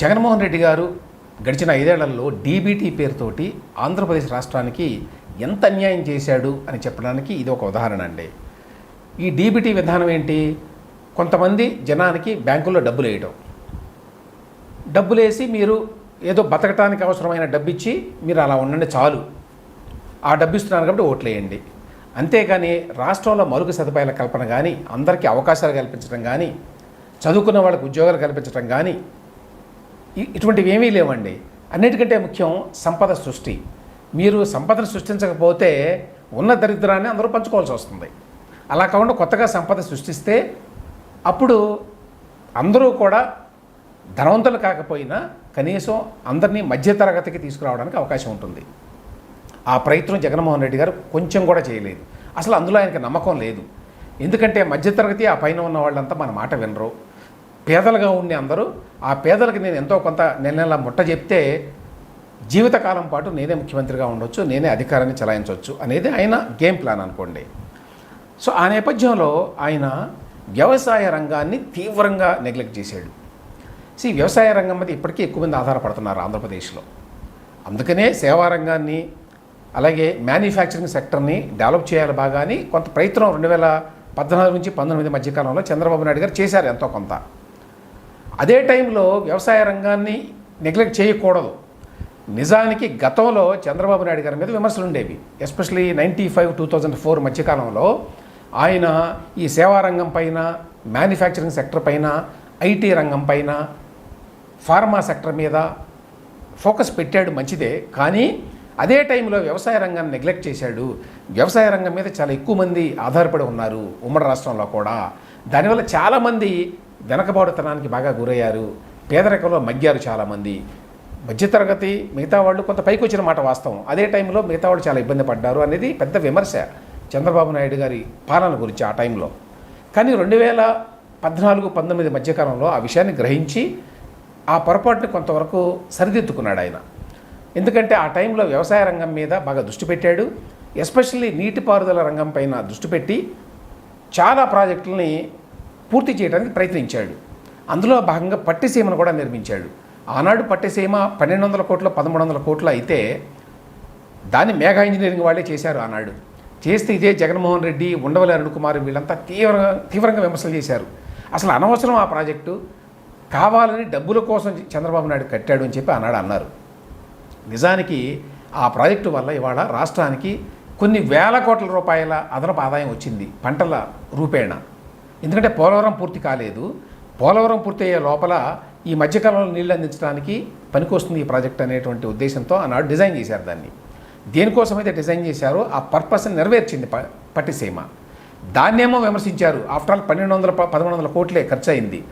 జగన్మోహన్ రెడ్డి గారు గడిచిన ఐదేళ్ళలో డీబీటీ పేరుతోటి ఆంధ్రప్రదేశ్ రాష్ట్రానికి ఎంత అన్యాయం చేశాడు అని చెప్పడానికి ఇది ఒక ఉదాహరణ అండి. ఈ డీబీటీ విధానం ఏంటి? కొంతమంది జనానికి బ్యాంకుల్లో డబ్బులు వేయడం డబ్బులు వేసి మీరు ఏదో బతకటానికి అవసరమైన డబ్బు ఇచ్చి మీరు అలా ఉండండి చాలు. ఆ డబ్బు ఇస్తున్నారు కాబట్టి ఓట్లేయండి. అంతేకాని అంతేగాని రాష్ట్రంలో మరుగు సదుపాయాల కల్పన కానీ అందరికీ అవకాశాలు కల్పించడం కానీ చదువుకున్న వాళ్ళకి ఉద్యోగాలు కల్పించడం కానీ ఇటువంటివి ఏమీ లేవండి. అన్నిటికంటే ముఖ్యం సంపద సృష్టి. మీరు సంపదను సృష్టించకపోతే ఉన్న దరిద్రాన్ని అందరూ పంచుకోవాల్సి వస్తుంది. అలా కాకుండా కొత్తగా సంపద సృష్టిస్తే అప్పుడు అందరూ కూడా ధనవంతులు కాకపోయినా కనీసం అందరినీ మధ్యతరగతికి తీసుకురావడానికి అవకాశం ఉంటుంది. ఆ ప్రయత్నం జగన్మోహన్ రెడ్డి గారు కొంచెం కూడా చేయలేదు. అసలు అందులో ఆయనకి నమ్మకం లేదు. ఎందుకంటే మధ్యతరగతి ఆ పైన ఉన్న వాళ్ళంతా మన మాట వినరు. పేదలుగా ఉండే అందరూ ఆ పేదలకు నేను ఎంతో కొంత నెల నెల ముట్ట చెప్తే జీవితకాలం పాటు నేనే ముఖ్యమంత్రిగా ఉండొచ్చు నేనే అధికారాన్ని చలాయించవచ్చు అనేది ఆయన గేమ్ ప్లాన్ అనుకోండి. సో ఆ నేపథ్యంలో ఆయన వ్యవసాయ రంగాన్ని తీవ్రంగా నెగ్లెక్ట్ చేశాడు. సి వ్యవసాయ రంగం మీద ఇప్పటికీ ఎక్కువ మంది ఆధారపడుతున్నారు ఆంధ్రప్రదేశ్లో. అందుకనే సేవా రంగాన్ని అలాగే మ్యానుఫ్యాక్చరింగ్ సెక్టర్ని డెవలప్ చేయాలి బాగా అని కొంత ప్రయత్నం రెండు వేల పద్నాలుగు నుంచి పంతొమ్మిది మధ్యకాలంలో చంద్రబాబు నాయుడు గారు చేశారు ఎంతో కొంత. అదే టైంలో వ్యవసాయ రంగాన్ని నెగ్లెక్ట్ చేయకూడదు. నిజానికి గతంలో చంద్రబాబు నాయుడు గారి మీద విమర్శలు ఉండేవి. Especially ninety five two thousand four మధ్యకాలంలో ఆయన ఈ సేవా రంగం పైన మ్యానుఫ్యాక్చరింగ్ సెక్టర్ పైన ఐటీ రంగం పైన ఫార్మా సెక్టర్ మీద ఫోకస్ పెట్టాడు మంచిదే. కానీ అదే టైంలో వ్యవసాయ రంగాన్ని నెగ్లెక్ట్ చేశాడు. వ్యవసాయ రంగం మీద చాలా ఎక్కువ మంది ఆధారపడి ఉన్నారు ఉమ్మడి రాష్ట్రంలో కూడా. దానివల్ల చాలామంది వెనకబాటుతనానికి బాగా గురయ్యారు. పేదరికంలో మగ్గారు చాలామంది. మధ్యతరగతి మిగతా వాళ్ళు కొంత పైకి వచ్చిన మాట వాస్తవం. అదే టైంలో మిగతా వాళ్ళు చాలా ఇబ్బంది పడ్డారు అనేది పెద్ద విమర్శ. చంద్రబాబు నాయుడు గారి పాలన గురించి ఆ టైంలో. కానీ రెండు వేల పద్నాలుగు పంతొమ్మిది మధ్యకాలంలో ఆ విషయాన్ని గ్రహించి ఆ పొరపాటుని కొంతవరకు సరిదిద్దుకున్నాడు ఆయన. ఎందుకంటే ఆ టైంలో వ్యవసాయ రంగం మీద బాగా దృష్టి పెట్టాడు. ఎస్పెషల్లీ నీటిపారుదల రంగం పైన దృష్టి పెట్టి చాలా ప్రాజెక్టులని పూర్తి చేయడానికి ప్రయత్నించాడు. అందులో భాగంగా పట్టిసీమను కూడా నిర్మించాడు. ఆనాడు పట్టిసీమ పన్నెండు వందల కోట్లు పదమూడు వందల కోట్లు అయితే దాన్ని మేఘా ఇంజనీరింగ్ వాళ్ళే చేశారు ఆనాడు. చేస్తే ఇదే జగన్మోహన్ రెడ్డి ఉండవల్లి అరుణ్ కుమార్ వీళ్ళంతా తీవ్రంగా తీవ్రంగా విమర్శలు చేశారు. అసలు అనవసరం ఆ ప్రాజెక్టు. కావాలని డబ్బుల కోసం చంద్రబాబు నాయుడు కట్టాడు అని చెప్పి ఆనాడు అన్నారు. నిజానికి ఆ ప్రాజెక్టు వల్ల ఇవాళ రాష్ట్రానికి కొన్ని వేల కోట్ల రూపాయల అదనపు ఆదాయం వచ్చింది పంటల రూపేణ. ఎందుకంటే పోలవరం పూర్తి కాలేదు. పోలవరం పూర్తి అయ్యే లోపల ఈ మధ్యకాలంలో నీళ్ళు అందించడానికి పనికొస్తుంది ఈ ప్రాజెక్ట్ అనేటువంటి ఉద్దేశంతో ఆనాడు డిజైన్ చేశారు దాన్ని. దేనికోసం అయితే డిజైన్ చేశారో ఆ పర్పస్ని నెరవేర్చింది ప పట్టిసీమ. దాన్నేమో విమర్శించారు. ఆఫ్టర్ ఆల్ పన్నెండు వందల పదమూడు వందల కోట్లే ఖర్చు అయింది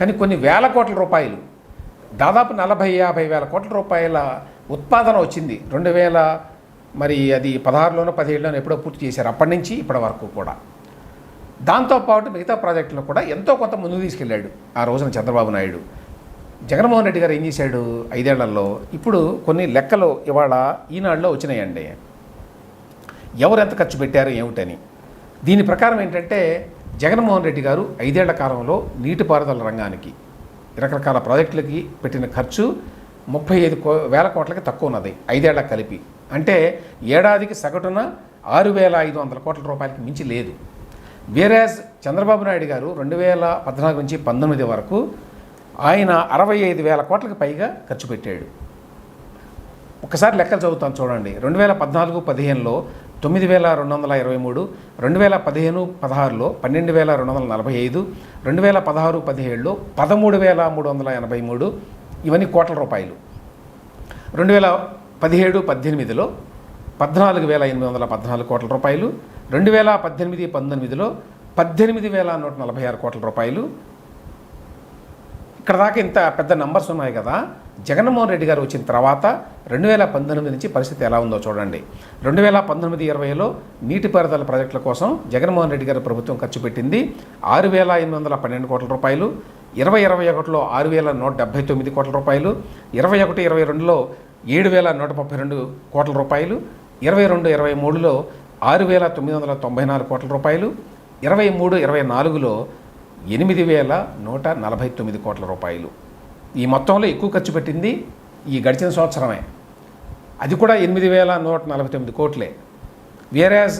కానీ కొన్ని వేల కోట్ల రూపాయలు దాదాపు నలభై యాభై వేల కోట్ల రూపాయల ఉత్పాదన వచ్చింది. రెండు వేల మరి అది పదహారులోనో పదిహేడులోనో ఎప్పుడో పూర్తి చేశారు. అప్పటి నుంచి ఇప్పటి వరకు కూడా. దాంతోపాటు మిగతా ప్రాజెక్టులో కూడా ఎంతో కొంత ముందుకు తీసుకెళ్ళాడు ఆ రోజున చంద్రబాబు నాయుడు. జగన్మోహన్ రెడ్డి గారు ఏం చేశాడు? ఐదేళ్ళలో ఇప్పుడు కొన్ని లెక్కలు ఇవాళ ఈనాడులో వచ్చినాయండి. ఎవరు ఎంత ఖర్చు పెట్టారు ఏమిటని. దీని ప్రకారం ఏంటంటే జగన్మోహన్ రెడ్డి గారు ఐదేళ్ళ కాలంలో నీటిపారుదల రంగానికి రకరకాల ప్రాజెక్టులకి పెట్టిన ఖర్చు ముప్పై ఐదు కో వేల కోట్లకి తక్కువ ఉన్నది ఐదేళ్ళ కలిపి. అంటే ఏడాదికి సగటున ఆరు వేల ఐదు వందల కోట్ల రూపాయలకి మించి లేదు. వేరాజ్ చంద్రబాబు నాయుడు గారు రెండు వేల పద్నాలుగు నుంచి పంతొమ్మిది వరకు ఆయన అరవై ఐదు వేల కోట్లకు పైగా ఖర్చు పెట్టాడు. ఒకసారి లెక్కలు చదువుతాను చూడండి. రెండు వేల పద్నాలుగు పదిహేనులో తొమ్మిది వేల రెండు వందల ఇరవై మూడు రెండు వేల పదిహేను పదహారులో పన్నెండు వేల రెండు వందల నలభై ఐదు రెండు వేల పదహారు పదిహేడులో పదమూడు వేల మూడు వందల ఎనభై మూడు. ఇవన్నీ కోట్ల రూపాయలు. రెండు వేల పదిహేడు పద్దెనిమిదిలో పద్నాలుగు వేల ఎనిమిది వందల పద్నాలుగు కోట్ల రూపాయలు. రెండు వేల పద్దెనిమిది పంతొమ్మిదిలో పద్దెనిమిది వేల నూట నలభై ఆరు కోట్ల రూపాయలు. ఇక్కడ దాకా ఇంత పెద్ద నంబర్స్ ఉన్నాయి కదా. జగన్మోహన్ రెడ్డి గారు వచ్చిన తర్వాత రెండు వేల పంతొమ్మిది నుంచి పరిస్థితి ఎలా ఉందో చూడండి. రెండు వేల పంతొమ్మిది ఇరవైలో నీటిపారుదల ప్రాజెక్టుల కోసం జగన్మోహన్ రెడ్డి గారు ప్రభుత్వం ఖర్చు పెట్టింది. ఆరు వేల ఎనిమిది వందల పన్నెండు కోట్ల రూపాయలు. ఇరవై ఇరవై ఒకటిలో ఆరు వేల నూట డెబ్బై తొమ్మిది కోట్ల రూపాయలు. ఇరవై ఒకటి ఇరవై రెండులో ఏడు వేల నూట ముప్పై రెండు కోట్ల రూపాయలు. ఇరవై రెండు ఇరవై మూడులో ఆరు వేల తొమ్మిది వందల తొంభై నాలుగు కోట్ల రూపాయలు ఇరవై మూడు ఇరవై నాలుగులో ఎనిమిది వేల నూట నలభై తొమ్మిది కోట్ల రూపాయలు. ఈ మొత్తంలో ఎక్కువ ఖర్చు పెట్టింది ఈ గడిచిన సంవత్సరమే. అది కూడా ఎనిమిది వేల నూట నలభై తొమ్మిది కోట్లే. వేరేజ్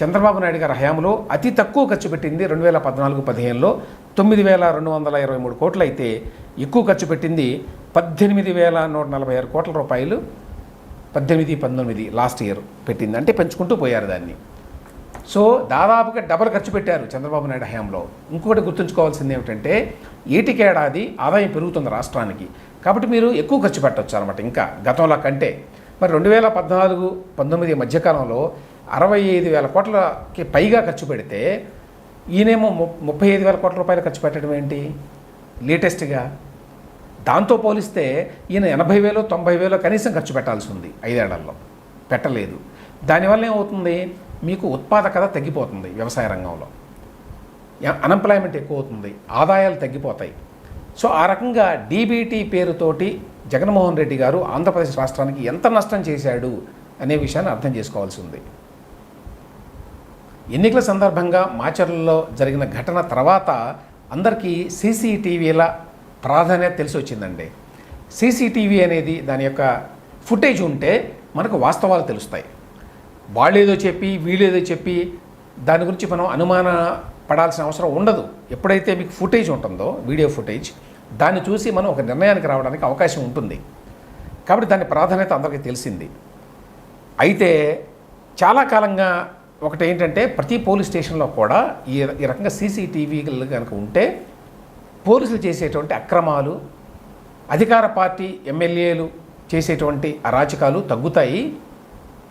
చంద్రబాబు నాయుడు గారి హయాంలో అతి తక్కువ ఖర్చు పెట్టింది రెండు వేల పద్నాలుగు పదిహేనులో తొమ్మిది వేల రెండు వందల ఇరవై మూడు కోట్లు అయితే ఎక్కువ ఖర్చు పెట్టింది పద్దెనిమిది వేల నూట నలభై ఆరు కోట్ల రూపాయలు. పద్దెనిమిది పంతొమ్మిది లాస్ట్ ఇయర్ పెట్టింది. అంటే పెంచుకుంటూ పోయారు దాన్ని. సో దాదాపుగా డబల్ ఖర్చు పెట్టారు చంద్రబాబు నాయుడు హయాంలో. ఇంకొకటి గుర్తుంచుకోవాల్సింది ఏమిటంటే ఏటికేడాది ఆదాయం పెరుగుతుంది రాష్ట్రానికి. కాబట్టి మీరు ఎక్కువ ఖర్చు పెట్టవచ్చు అనమాట ఇంకా గతంలో కంటే. మరి రెండు వేల పద్నాలుగు పంతొమ్మిది మధ్యకాలంలో అరవై ఐదు వేల కోట్లకి పైగా ఖర్చు పెడితే ఈయనేమో ముప్పై ఐదు వేల కోట్ల రూపాయలు ఖర్చు పెట్టడం ఏంటి? లేటెస్ట్గా దాంతో పోలిస్తే ఈయన ఎనభై వేలు తొంభై వేలు కనీసం ఖర్చు పెట్టాల్సి ఉంది ఐదేళ్ళలో. పెట్టలేదు. దానివల్ల ఏమవుతుంది? మీకు ఉత్పాదకత తగ్గిపోతుంది వ్యవసాయ రంగంలో. అన్ఎంప్లాయ్మెంట్ ఎక్కువ అవుతుంది ఆదాయాలు తగ్గిపోతాయి. సో ఆ రకంగా డీబీటీ పేరుతోటి జగన్మోహన్ రెడ్డి గారు ఆంధ్రప్రదేశ్ రాష్ట్రానికి ఎంత నష్టం చేశాడు అనే విషయాన్ని అర్థం చేసుకోవాల్సి ఉంది. ఎన్నికల సందర్భంగా మాచర్లలో జరిగిన ఘటన తర్వాత అందరికీ సీసీటీవీల ప్రాధాన్యత తెలిసి వచ్చిందండి సీసీటీవీ అనేది దాని యొక్క ఫుటేజ్ ఉంటే మనకు వాస్తవాలు తెలుస్తాయి. వాళ్ళేదో చెప్పి వీళ్ళేదో చెప్పి దాని గురించి మనం అనుమాన పడాల్సిన అవసరం ఉండదు. ఎప్పుడైతే మీకు ఫుటేజ్ ఉంటుందో వీడియో ఫుటేజ్ దాన్ని చూసి మనం ఒక నిర్ణయానికి రావడానికి అవకాశం ఉంటుంది. కాబట్టి దాని ప్రాధాన్యత అందరికీ తెలిసింది. అయితే చాలా కాలంగా ఒకటి ఏంటంటే ప్రతి పోలీస్ స్టేషన్లో కూడా ఈ ఈ రకంగా సీసీటీవీలు కనుక ఉంటే పోలీసులు చేసేటువంటి అక్రమాలు అధికార పార్టీ ఎమ్మెల్యేలు చేసేటువంటి అరాచకాలు తగ్గుతాయి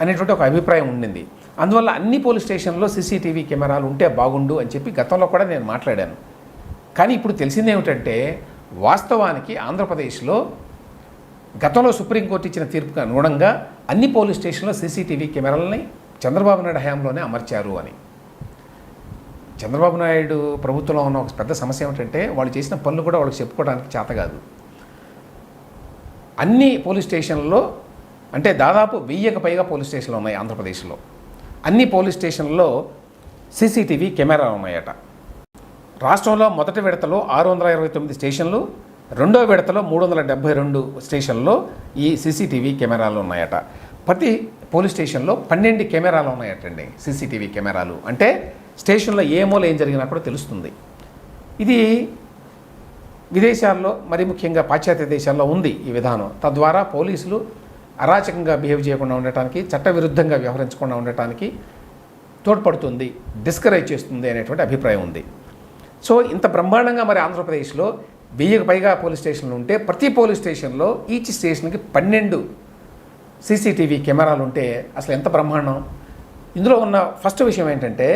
అనేటువంటి ఒక అభిప్రాయం ఉండింది. అందువల్ల అన్ని పోలీస్ స్టేషన్లో సీసీటీవీ కెమెరాలు ఉంటే బాగుండు అని చెప్పి గతంలో కూడా నేను మాట్లాడాను. కానీ ఇప్పుడు తెలిసింది ఏమిటంటే వాస్తవానికి ఆంధ్రప్రదేశ్లో గతంలో సుప్రీంకోర్టు ఇచ్చిన తీర్పుకు అనుగుణంగా అన్ని పోలీస్ స్టేషన్లో సీసీటీవీ కెమెరాలని చంద్రబాబు నాయుడు హయాంలోనే అమర్చారు అని. చంద్రబాబు నాయుడు ప్రభుత్వంలో ఉన్న ఒక పెద్ద సమస్య ఏమిటంటే వాళ్ళు చేసిన పనులు కూడా వాళ్ళకి చెప్పుకోవడానికి చేత కాదు. అన్ని పోలీస్ స్టేషన్లలో అంటే దాదాపు వెయ్యికి పైగా పోలీస్ స్టేషన్లు ఉన్నాయి ఆంధ్రప్రదేశ్లో. అన్ని పోలీస్ స్టేషన్లలో సీసీటీవీ కెమెరాలు ఉన్నాయట. రాష్ట్రంలో మొదటి విడతలో ఆరు వందల ఇరవై తొమ్మిది స్టేషన్లు రెండో విడతలో మూడు వందల డెబ్బై రెండు స్టేషన్లో ఈ సీసీటీవీ కెమెరాలు ఉన్నాయట. ప్రతి పోలీస్ స్టేషన్లో పన్నెండు కెమెరాలు ఉన్నాయటండి సీసీటీవీ కెమెరాలు. అంటే స్టేషన్లో ఏ మూల ఏం జరిగినా కూడా తెలుస్తుంది. ఇది విదేశాల్లో మరి ముఖ్యంగా పాశ్చాత్య దేశాల్లో ఉంది ఈ విధానం. తద్వారా పోలీసులు అరాచకంగా బిహేవ్ చేయకుండా ఉండటానికి చట్టవిరుద్ధంగా వ్యవహరించకుండా ఉండటానికి తోడ్పడుతుంది డిస్కరేజ్ చేస్తుంది అనేటువంటి అభిప్రాయం ఉంది. సో ఇంత బ్రహ్మాండంగా మరి ఆంధ్రప్రదేశ్లో వెయ్యికి పైగా పోలీస్ స్టేషన్లు ఉంటే ప్రతి పోలీస్ స్టేషన్లో ఈచ్ స్టేషన్కి పన్నెండు సీసీటీవీ కెమెరాలు ఉంటే అసలు ఎంత బ్రహ్మాండం? ఇందులో ఉన్న ఫస్ట్ విషయం ఏంటంటే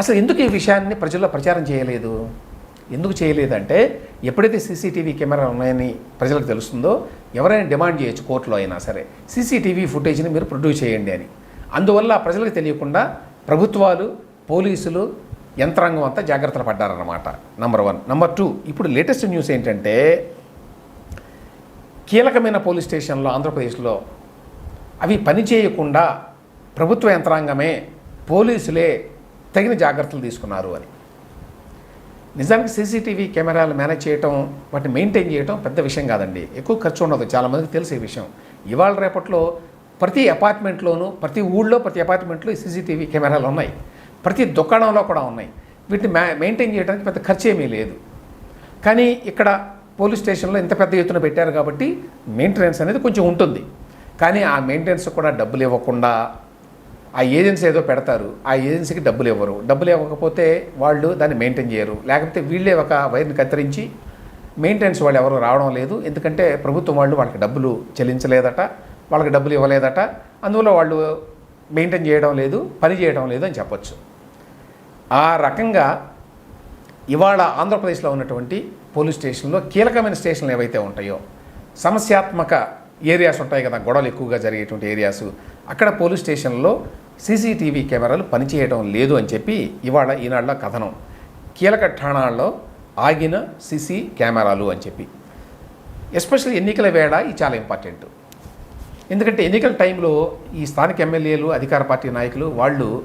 అసలు ఎందుకు ఈ విషయాన్ని ప్రజల్లో ప్రచారం చేయలేదు? ఎందుకు చేయలేదంటే ఎప్పుడైతే సీసీటీవీ కెమెరాలు ఉన్నాయని ప్రజలకు తెలుస్తుందో ఎవరైనా డిమాండ్ చేయొచ్చు కోర్టులో అయినా సరే. సీసీటీవీ ఫుటేజ్ని మీరు ప్రొడ్యూస్ చేయండి అని. అందువల్ల ప్రజలకు తెలియకుండా ప్రభుత్వాలు పోలీసులు యంత్రాంగం అంతా జాగ్రత్తలు పడ్డారన్నమాట. నంబర్ వన్ నంబర్ టూ ఇప్పుడు లేటెస్ట్ న్యూస్ ఏంటంటే కీలకమైన పోలీస్ స్టేషన్లో ఆంధ్రప్రదేశ్లో అవి పనిచేయకుండా ప్రభుత్వ యంత్రాంగమే పోలీసులే తగిన జాగ్రత్తలు తీసుకున్నారు అని. నిజానికి సీసీటీవీ కెమెరాలు మేనేజ్ చేయటం వాటిని మెయింటైన్ చేయటం పెద్ద విషయం కాదండి. ఎక్కువ ఖర్చు ఉండదు. చాలామందికి తెలిసే విషయం. ఇవాళ రేపట్లో ప్రతి అపార్ట్మెంట్లోనూ ప్రతి ఊళ్ళో ప్రతి అపార్ట్మెంట్లో సీసీటీవీ కెమెరాలు ఉన్నాయి. ప్రతి దుకాణంలో కూడా ఉన్నాయి. వీటిని మెయింటైన్ చేయడానికి పెద్ద ఖర్చు ఏమీ లేదు. కానీ ఇక్కడ పోలీస్ స్టేషన్లో ఇంత పెద్ద ఎత్తున పెట్టారు కాబట్టి మెయింటెనెన్స్ అనేది కొంచెం ఉంటుంది. కానీ ఆ మెయింటెనెన్స్ కూడా డబ్బులు ఇవ్వకుండా ఆ ఏజెన్సీ ఏదో పెడతారు ఆ ఏజెన్సీకి డబ్బులు ఇవ్వరు. డబ్బులు ఇవ్వకపోతే వాళ్ళు దాన్ని మెయింటైన్ చేయరు. లేకపోతే వీళ్ళే ఒక వైర్ని కత్తిరించి మెయింటెనెన్స్ వాళ్ళు ఎవరు రావడం లేదు. ఎందుకంటే ప్రభుత్వం వాళ్ళు వాళ్ళకి డబ్బులు చెల్లించలేదట వాళ్ళకి డబ్బులు ఇవ్వలేదట. అందువల్ల వాళ్ళు మెయింటైన్ చేయడం లేదు పని చేయడం లేదు అని చెప్పొచ్చు. ఆ రకంగా ఇవాళ ఆంధ్రప్రదేశ్లో ఉన్నటువంటి పోలీస్ స్టేషన్లో కీలకమైన స్టేషన్లు ఏవైతే ఉంటాయో సమస్యాత్మక ఏరియాస్ ఉంటాయి కదా గొడవలు ఎక్కువగా జరిగేటువంటి ఏరియాస్. అక్కడ పోలీస్ స్టేషన్లో సీసీటీవీ కెమెరాలు పనిచేయడం లేదు అని చెప్పి ఇవాళ ఈనాళ్ళ కథనం. కీలక ఠాణాల్లో ఆగిన సీసీ కెమెరాలు అని చెప్పి. ఎస్పెషల్లీ ఎన్నికల వేళ ఇది చాలా ఇంపార్టెంట్. ఎందుకంటే ఎన్నికల టైంలో ఈ స్థానిక ఎమ్మెల్యేలు అధికార పార్టీ నాయకులు వాళ్ళు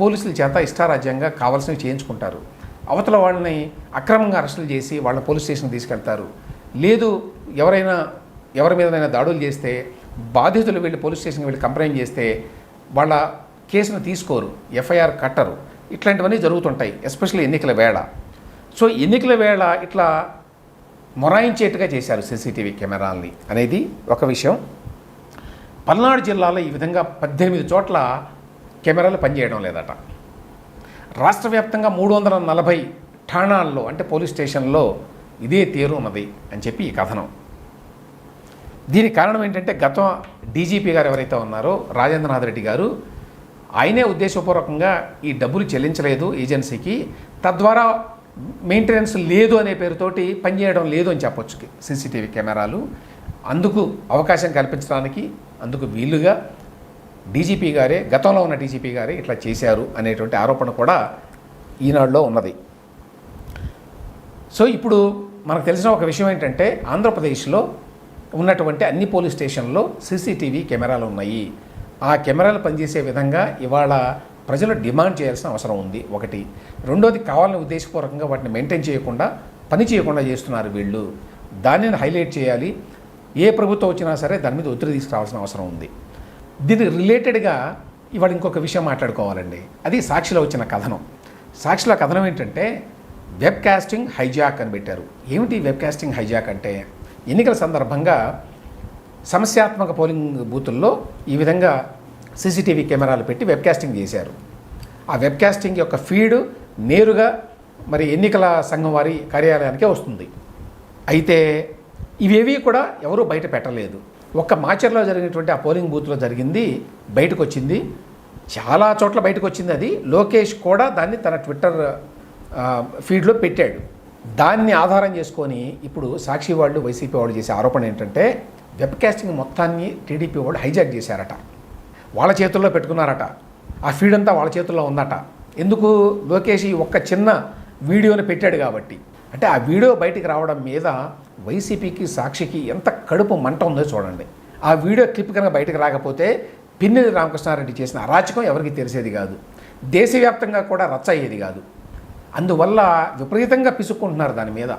పోలీసుల చేత ఇష్టారాజ్యంగా కావాల్సినవి చేయించుకుంటారు. అవతల వాళ్ళని అక్రమంగా అరెస్టులు చేసి వాళ్ళ పోలీస్ స్టేషన్ తీసుకెళ్తారు. లేదు ఎవరైనా ఎవరి మీదనైనా దాడులు చేస్తే బాధితులు వెళ్ళి పోలీస్ స్టేషన్కి వెళ్ళి కంప్లైంట్ చేస్తే వాళ్ళ కేసును తీసుకోరు ఎఫ్ఐఆర్ కట్టరు. ఇట్లాంటివన్నీ జరుగుతుంటాయి ఎస్పెషల్లీ ఎన్నికల వేళ. సో ఎన్నికల వేళ ఇట్లా మొరాయించేట్టుగా చేశారు సీసీటీవీ కెమెరాల్ని అనేది ఒక విషయం. పల్నాడు జిల్లాలో ఈ విధంగా పద్దెనిమిది చోట్ల కెమెరాలు పనిచేయడం లేదట. రాష్ట్ర వ్యాప్తంగా మూడు వందల నలభై ఠాణాల్లో అంటే పోలీస్ స్టేషన్లో ఇదే తీరు ఉన్నది అని చెప్పి ఈ కథనం. దీనికి కారణం ఏంటంటే గతం డీజీపీ గారు ఎవరైతే ఉన్నారో రాజేంద్రనాథ్ రెడ్డి గారు ఆయనే ఉద్దేశపూర్వకంగా ఈ డబ్బులు చెల్లించలేదు ఏజెన్సీకి. తద్వారా మెయింటెనెన్స్ లేదు అనే పేరుతోటి పనిచేయడం లేదు అని చెప్పొచ్చు సీసీటీవీ కెమెరాలు. అందుకు అవకాశం కల్పించడానికి అందుకు వీలుగా డీజీపీ గారే గతంలో ఉన్న డీజీపీ గారే ఇట్లా చేశారు అనేటువంటి ఆరోపణ కూడా ఈనాడులో ఉన్నది. సో ఇప్పుడు మనకు తెలిసిన ఒక విషయం ఏంటంటే ఆంధ్రప్రదేశ్లో ఉన్నటువంటి అన్ని పోలీస్ స్టేషన్లో సీసీటీవీ కెమెరాలు ఉన్నాయి. ఆ కెమెరాలు పనిచేసే విధంగా ఇవాళ ప్రజలు డిమాండ్ చేయాల్సిన అవసరం ఉంది. ఒకటి. రెండోది కావాలని ఉద్దేశపూర్వకంగా వాటిని మెయింటైన్ చేయకుండా పని చేయకుండా చేస్తున్నారు వీళ్ళు. దానిని హైలైట్ చేయాలి. ఏ ప్రభుత్వం వచ్చినా సరే దాని మీద ఒత్తిడి తీసుకురావాల్సిన అవసరం ఉంది. దీనికి రిలేటెడ్గా ఇవాళ ఇంకొక విషయం మాట్లాడుకోవాలండి. అది సాక్షిలో వచ్చిన కథనం. సాక్షిలో కథనం ఏంటంటే వెబ్ కాస్టింగ్ హైజాక్ అని పెట్టారు. ఏమిటి వెబ్ కాస్టింగ్ హైజాక్ అంటే? ఎన్నికల సందర్భంగా సమస్యాత్మక పోలింగ్ బూతుల్లో ఈ విధంగా సీసీటీవీ కెమెరాలు పెట్టి వెబ్కాస్టింగ్ చేశారు. ఆ వెబ్కాస్టింగ్ యొక్క ఫీడ్ నేరుగా మరి ఎన్నికల సంఘం వారి కార్యాలయానికే వస్తుంది. అయితే ఇవేవి కూడా ఎవరూ బయట పెట్టలేదు. ఒక్క మాచర్లో జరిగినటువంటి ఆ పోలింగ్ బూత్లో జరిగింది బయటకు వచ్చింది చాలా చోట్ల బయటకు వచ్చింది అది. లోకేష్ కూడా దాన్ని తన ట్విట్టర్ ఫీడ్లో పెట్టాడు. దాన్ని ఆధారం చేసుకొని ఇప్పుడు సాక్షి వాళ్ళు వైసీపీ వాళ్ళు చేసే ఆరోపణ ఏంటంటే వెబ్కాస్టింగ్ మొత్తాన్ని టీడీపీ వాళ్ళు హైజాక్ చేశారట. వాళ్ళ చేతుల్లో పెట్టుకున్నారట. ఆ ఫీడ్ అంతా వాళ్ళ చేతుల్లో ఉందట. ఎందుకు? లోకేష్ ఈ ఒక్క చిన్న వీడియోని పెట్టాడు కాబట్టి. అంటే ఆ వీడియో బయటికి రావడం మీద వైసీపీకి సాక్షికి ఎంత కడుపు మంట ఉందో చూడండి. ఆ వీడియో క్లిప్ కనుక బయటకు రాకపోతే పిన్నెల్లి రామకృష్ణారెడ్డి చేసిన అరాచకం ఎవరికి తెలిసేది కాదు. దేశవ్యాప్తంగా కూడా రచ్చ అయ్యేది కాదు. అందువల్ల విపరీతంగా పిసుక్కుంటున్నారు దాని మీద.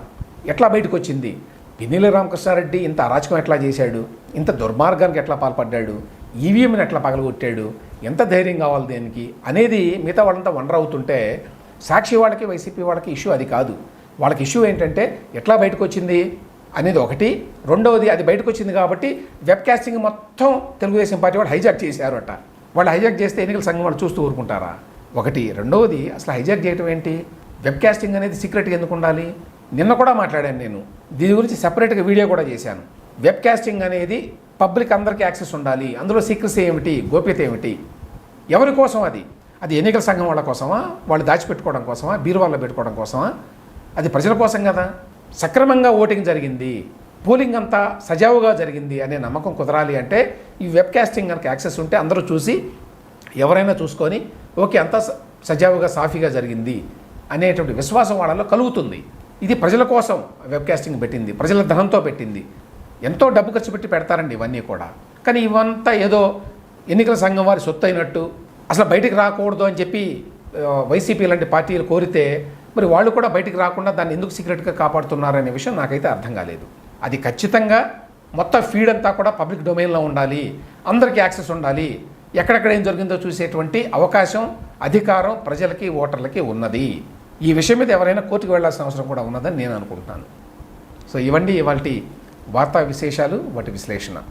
ఎట్లా బయటకు వచ్చింది పిన్నెల్లి రామకృష్ణారెడ్డి ఇంత అరాచకం ఎట్లా చేశాడు? ఇంత దుర్మార్గానికి ఎట్లా పాల్పడ్డాడు? ఈవీఎంని ఎట్లా పగలగొట్టాడు? ఎంత ధైర్యం కావాలి దేనికి? అనేది మిగతా వాళ్ళంతా వండర్ అవుతుంటే సాక్షి వాళ్ళకి వైసీపీ వాళ్ళకి ఇష్యూ అది కాదు. వాళ్ళకి ఇష్యూ ఏంటంటే ఎట్లా బయటకు వచ్చింది అనేది ఒకటి. రెండవది అది బయటకు వచ్చింది కాబట్టి వెబ్కాస్టింగ్ మొత్తం తెలుగుదేశం పార్టీ వాళ్ళు హైజాక్ చేశారు వాళ్ళు హైజాక్ చేస్తే ఎన్నికల సంఘం వాళ్ళు చూస్తూ ఊరుకుంటారా? ఒకటి. రెండవది అసలు హైజాక్ చేయటం ఏంటి? వెబ్కాస్టింగ్ అనేది సీక్రెట్గా ఎందుకు ఉండాలి? నిన్న కూడా మాట్లాడాను నేను. దీని గురించి సెపరేట్గా వీడియో కూడా చేశాను. వెబ్కాస్టింగ్ అనేది పబ్లిక్ అందరికీ యాక్సెస్ ఉండాలి. అందులో సీక్రెసీ ఏమిటి? గోప్యత ఏమిటి? ఎవరి కోసం అది? అది ఎన్నికల సంఘం వాళ్ళ కోసమా? వాళ్ళు దాచిపెట్టుకోవడం కోసమా? బీరువాల్లో పెట్టుకోవడం కోసమా? అది ప్రజల కోసం కదా. సక్రమంగా ఓటింగ్ జరిగింది. పోలింగ్ అంతా సజావుగా జరిగింది అనే నమ్మకం కుదరాలి అంటే ఈ వెబ్ కాస్టింగ్ కనుక యాక్సెస్ ఉంటే అందరూ చూసి ఎవరైనా చూసుకొని ఓకే అంతా స- సజావుగా సాఫీగా జరిగింది. అనేటువంటి విశ్వాసం వాళ్ళలో కలుగుతుంది. ఇది ప్రజల కోసం వెబ్కాస్టింగ్ పెట్టింది ప్రజల ధనంతో పెట్టింది. ఎంతో డబ్బు ఖర్చు పెట్టి పెడతారండి ఇవన్నీ కూడా. కానీ ఇవంతా ఏదో ఎన్నికల సంఘం వారి సొత్తు అయినట్టు అసలు బయటికి రాకూడదు అని చెప్పి వైసీపీ లాంటి పార్టీలు కోరితే మరి వాళ్ళు కూడా బయటికి రాకుండా దాన్ని ఎందుకు సీక్రెట్గా కాపాడుతున్నారనే విషయం నాకైతే అర్థం కాలేదు. అది ఖచ్చితంగా మొత్తం ఫీడ్ అంతా కూడా పబ్లిక్ డొమైన్లో ఉండాలి అందరికీ యాక్సెస్ ఉండాలి. ఎక్కడెక్కడ ఏం జరిగిందో చూసేటువంటి అవకాశం అధికారం ప్రజలకి ఓటర్లకి ఉన్నది. ఈ విషయం మీద ఎవరైనా కోర్టుకు వెళ్ళాల్సిన అవసరం కూడా ఉన్నదని నేను అనుకుంటున్నాను. సో ఇవన్నీ ఇవాళ వార్తా విశేషాలు వాటి విశ్లేషణ.